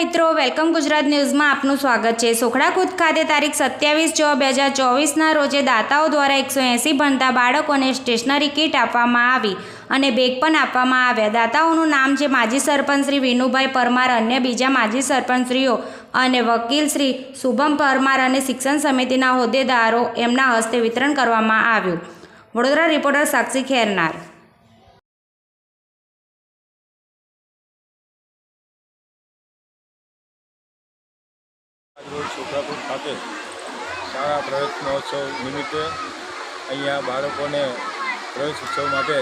મિત્રો વેલકમ ગુજરાત ન્યૂઝમાં આપનું સ્વાગત છે. સોખડા ખુદ ખાતે તારીખ સત્યાવીસ છ બે હજાર ચોવીસના રોજે દાતાઓ દ્વારા એકસો એંસી ભણતા બાળકોને સ્ટેશનરી કીટ આપવામાં આવી અને બેગ પણ આપવામાં આવ્યા. દાતાઓનું નામ છે માજી સરપંચ શ્રી વિનુભાઈ પરમાર અન્ય બીજા માજી સરપંચશ્રીઓ અને વકીલ શ્રી શુભમ પરમાર અને શિક્ષણ સમિતિના હોદ્દેદારો એમના હસ્તે વિતરણ કરવામાં આવ્યું. વડોદરા રિપોર્ટર સાક્ષી ખેરનાર. રોજ છોકરાપુર ખાતે શાળા પ્રવેશ મહોત્સવ નિમિત્તે અહીંયા બાળકોને પ્રવેશ ઉત્સવ માટે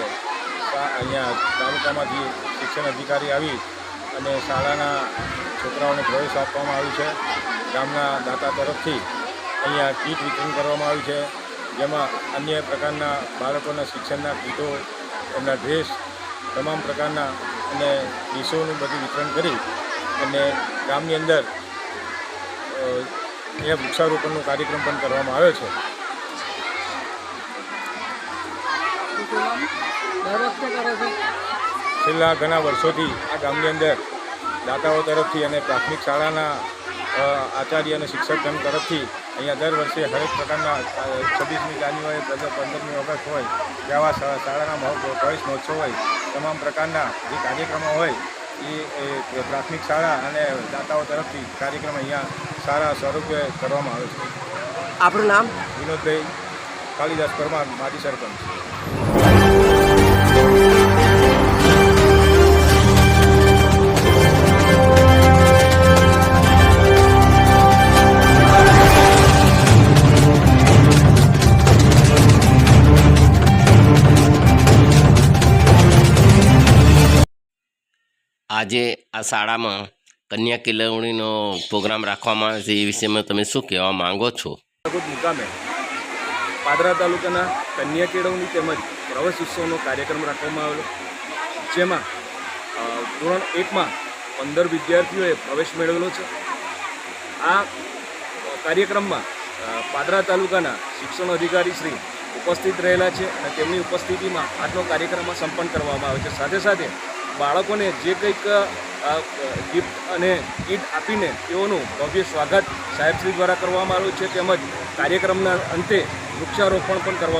અહીંયા તાલુકામાંથી શિક્ષણ અધિકારી આવી અને શાળાના છોકરાઓને પ્રવેશ આપવામાં આવ્યું છે. ગામના દાતા તરફથી અહીંયા કીટ વિતરણ કરવામાં આવ્યું છે. જેમાં અન્ય પ્રકારના બાળકોના શિક્ષણના કીટો, એમના ડ્રેસ, તમામ પ્રકારના અને ડીશોનું બધું વિતરણ કરી અને ગામની અંદર અહીંયા વૃક્ષારોપણનો કાર્યક્રમ પણ કરવામાં આવ્યો છે. છેલ્લા ઘણા વર્ષોથી આ ગામની અંદર દાતાઓ તરફથી અને પ્રાથમિક શાળાના આચાર્ય અને શિક્ષકગણ તરફથી અહીંયા દર વર્ષે હરેક પ્રકારના છવ્વીસમી જાન્યુઆરી પંદર પંદરમી ઓગસ્ટ હોય, કે આવા શાળાના પ્રવેશ મહોત્સવ હોય, તમામ પ્રકારના જે કાર્યક્રમો હોય એ પ્રાથમિક શાળા અને દાતાઓ તરફથી કાર્યક્રમ અહીંયા સારા સ્વરૂપે કરવામાં આવે છે. આપણું નામ? વિનોદભાઈ કાલિદાસ પરમાર માજી સરપંચ. આજે આ શાળામાં કન્યા કેળવણીનો પ્રોગ્રામ રાખવામાં આવે છે એ વિષયમાં તમે શું કહેવા માંગો છો? મુકામે પાદરા તાલુકાના કન્યા કેળવણી તેમજ પ્રવેશ ઉત્સવનો કાર્યક્રમ રાખવામાં આવેલો. જેમાં ધોરણ એકમાં પંદર વિદ્યાર્થીઓએ પ્રવેશ મેળવેલો છે. આ કાર્યક્રમમાં પાદરા તાલુકાના શિક્ષણ અધિકારી શ્રી ઉપસ્થિત રહેલા છે અને તેમની ઉપસ્થિતિમાં આજનો કાર્યક્રમ સંપન્ન કરવામાં આવે છે. સાથે સાથે બાળકોને જે કંઈક ગિફ્ટ અને કીટ આપીને તેઓનું ભવ્ય સ્વાગત સાહેબશ્રી દ્વારા કરવામાં આવ્યું છે. તેમજ કાર્યક્રમના અંતે વૃક્ષારોપણ પણ કરવામાં